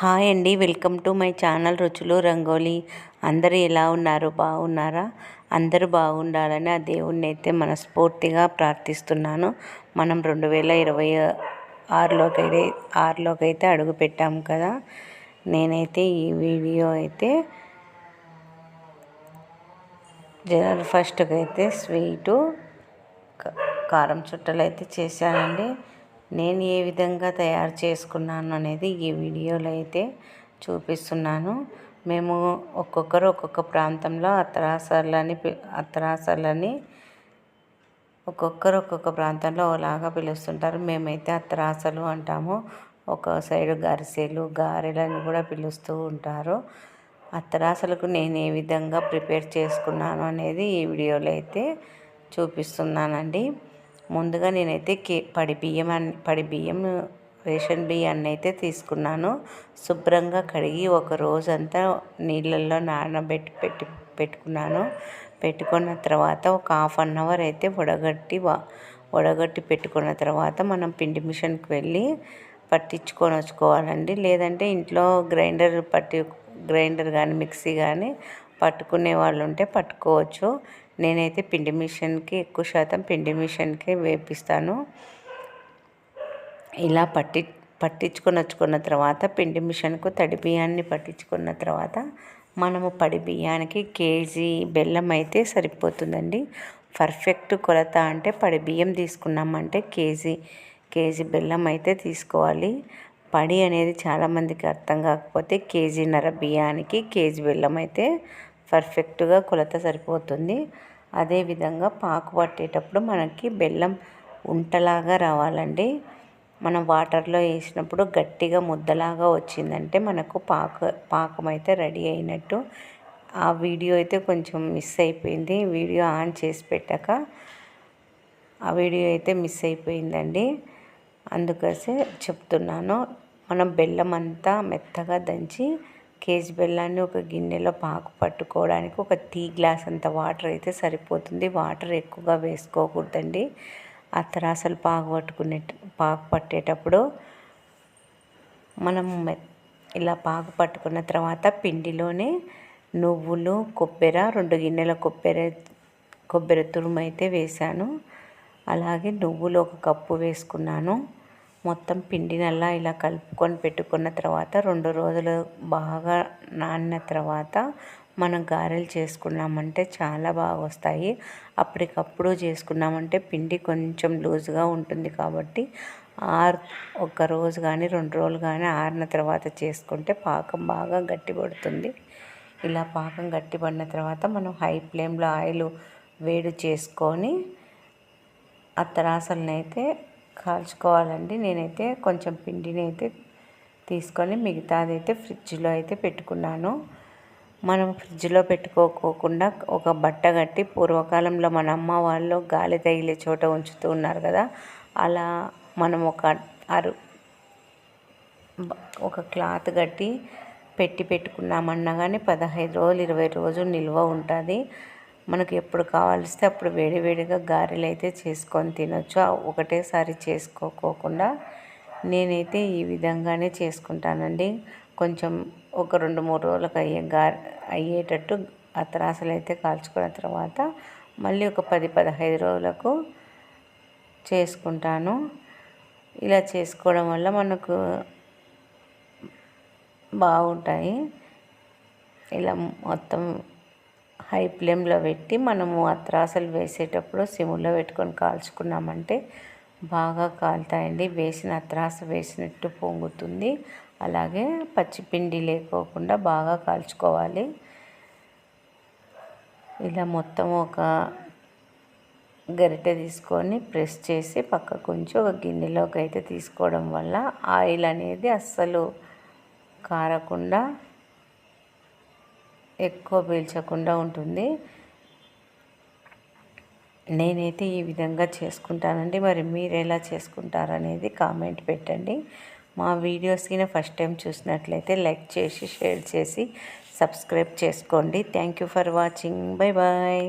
Hi అండి. Welcome to my channel రుచులు రంగోలీ. అందరూ ఎలా ఉన్నారు? బాగున్నారా? అందరూ బాగుండాలని ఆ దేవుణ్ణి అయితే మనస్ఫూర్తిగా ప్రార్థిస్తున్నాను. మనం రెండు వేల ఇరవై ఆరులోకి అయితే ఆరులోకి అయితే అడుగు పెట్టాము కదా. నేనైతే ఈ వీడియో అయితే జనవరి ఫస్ట్కి అయితే స్వీటు కారం చుట్టలు అయితే చేశానండి. నేను ఏ విధంగా తయారు చేసుకున్నాను అనేది ఈ వీడియోలో అయితే చూపిస్తున్నాను. మేము ఒక్కొక్కరు ఒక్కొక్క ప్రాంతంలో అత్తరాసర్లని అత్తరాసర్లని ఒక్కొక్కరు ఒక్కొక్క ప్రాంతంలో ఒకలాగా పిలుస్తుంటారు. మేమైతే అత్తరాసలు అంటాము. ఒక సైడు గరిసెలు గారెలని కూడా పిలుస్తూ ఉంటారు. అత్తరాసలకు నేను ఏ విధంగా ప్రిపేర్ చేసుకున్నాను అనేది ఈ వీడియోలో అయితే చూపిస్తున్నానండి. ముందుగా నేనైతే కే పడి బియ్యం పడి బియ్యం రేషన్ బియ్యాన్ని అయితే తీసుకున్నాను. శుభ్రంగా కడిగి ఒక రోజంతా నీళ్ళల్లో నానబెట్టి పెట్టి పెట్టుకున్నాను. పెట్టుకున్న తర్వాత ఒక హాఫ్ అన్ అవర్ అయితే వడగట్టి వడగట్టి పెట్టుకున్న తర్వాత మనం పిండి మిషన్కి వెళ్ళి పట్టించుకొని వచ్చుకోవాలండి. లేదంటే ఇంట్లో గ్రైండర్ పట్టి గ్రైండర్ కానీ మిక్సీ కానీ పట్టుకునే వాళ్ళు ఉంటే పట్టుకోవచ్చు. నేనైతే పిండి మిషన్కి ఎక్కువ శాతం పిండి మిషన్కే వేపిస్తాను. ఇలా పట్టి పట్టించుకొని వచ్చుకున్న తర్వాత పిండి మిషన్కు తడి బియ్యాన్ని పట్టించుకున్న తర్వాత మనము పడి బియ్యానికి కేజీ బెల్లం అయితే సరిపోతుందండి. పర్ఫెక్ట్ కొలత అంటే పడి బియ్యం తీసుకున్నామంటే కేజీ కేజీ బెల్లం అయితే తీసుకోవాలి. పడి అనేది చాలామందికి అర్థం కాకపోతే కేజీన్నర బియ్యానికి కేజీ బెల్లం అయితే పర్ఫెక్ట్గా కొలత సరిపోతుంది. అదేవిధంగా పాకు పట్టేటప్పుడు మనకి బెల్లం ఉంటలాగా రావాలండి. మనం వాటర్లో వేసినప్పుడు గట్టిగా ముద్దలాగా వచ్చిందంటే మనకు పాక పాకం అయితే రెడీ అయినట్టు. ఆ వీడియో అయితే కొంచెం మిస్ అయిపోయింది. వీడియో ఆన్ చేసి పెట్టాక ఆ వీడియో అయితే మిస్ అయిపోయిందండి. అందుకోసే చెప్తున్నాను. మనం బెల్లం అంతా మెత్తగా దంచి కేజీ బెల్లాన్ని ఒక గిన్నెలో పాకు పట్టుకోవడానికి ఒక టీ గ్లాస్ అంత వాటర్ అయితే సరిపోతుంది. వాటర్ ఎక్కువగా వేసుకోకూడదండి. ఆ తరాసలు పాకు పట్టుకునే పాకు పట్టేటప్పుడు మనం ఇలా పాకు పట్టుకున్న తర్వాత పిండిలోనే నువ్వులు కొబ్బెర రెండు గిన్నెల కొబ్బెర కొబ్బరి తురుము అయితే వేశాను. అలాగే నువ్వులు ఒక కప్పు వేసుకున్నాను. మొత్తం పిండినల్లా ఇలా కలుపుకొని పెట్టుకున్న తర్వాత రెండు రోజులు బాగా నానిన తర్వాత మనం గారెలు చేసుకున్నామంటే చాలా బాగా వస్తాయి. అప్పటికప్పుడు చేసుకున్నామంటే పిండి కొంచెం లూజ్గా ఉంటుంది కాబట్టి ఆరు ఒక రోజు కానీ రెండు రోజులు కానీ ఆరిన తర్వాత చేసుకుంటే పాకం బాగా గట్టిపడుతుంది ఇలా పాకం గట్టిపడిన తర్వాత మనం హై ఫ్లేమ్లో ఆయిల్ వేడి చేసుకొని అత్తరాసలను అయితే కాల్చుకోవాలండి. నేనైతే కొంచెం పిండిని అయితే తీసుకొని మిగతాది అయితే ఫ్రిడ్జ్లో అయితే పెట్టుకున్నాను. మనం ఫ్రిడ్జ్లో పెట్టుకోకుండా ఒక బట్ట కట్టి పూర్వకాలంలో మన అమ్మ వాళ్ళు గాలి తగిలే చోట ఉంచుతూ ఉన్నారు కదా అలా మనం ఒక అరు ఒక క్లాత్ కట్టి పెట్టి పెట్టుకున్నామన్నా కానీ పదహైదు రోజులు ఇరవై రోజులు నిల్వ ఉంటుంది. మనకు ఎప్పుడు కావాల్స్తే అప్పుడు వేడివేడిగా గారెలు అయితే చేసుకొని తినొచ్చు. ఒకటేసారి చేసుకోకోకుండా నేనైతే ఈ విధంగానే చేసుకుంటానండి. కొంచెం ఒక రెండు మూడు రోజులకు అయ్యే గారె అయ్యేటట్టు అత్తరాసలు అయితే కాల్చుకున్న తర్వాత మళ్ళీ ఒక పది పదహైదు రోజులకు చేసుకుంటాను. ఇలా చేసుకోవడం వల్ల మనకు బాగుంటాయి. ఇలా మొత్తం హై ఫ్లేమ్లో పెట్టి మనము అత్రాసలు వేసేటప్పుడు సిమ్లో పెట్టుకొని కాల్చుకున్నామంటే బాగా కాలుతాయండి. వేసిన అత్రాస వేసినట్టు పొంగుతుంది. అలాగే పచ్చిపిండి లేకోకుండా బాగా కాల్చుకోవాలి. ఇలా మొత్తం ఒక గరిటె తీసుకొని ప్రెస్ చేసి పక్కకు ఉంచి ఒక గిన్నెలోకి అయితే తీసుకోవడం వల్ల ఆయిల్ అనేది అస్సలు కారకుండా ఎక్కువ పీల్చకుండా ఉంటుంది. నేనైతే ఈ విధంగా చేసుకుంటానండి. మరి మీరు ఎలా చేసుకుంటారనేది కామెంట్ పెట్టండి. మా వీడియోస్కి ఫస్ట్ టైం చూసినట్లయితే లైక్ చేసి షేర్ చేసి సబ్స్క్రైబ్ చేసుకోండి. Thank you for watching. Bye bye.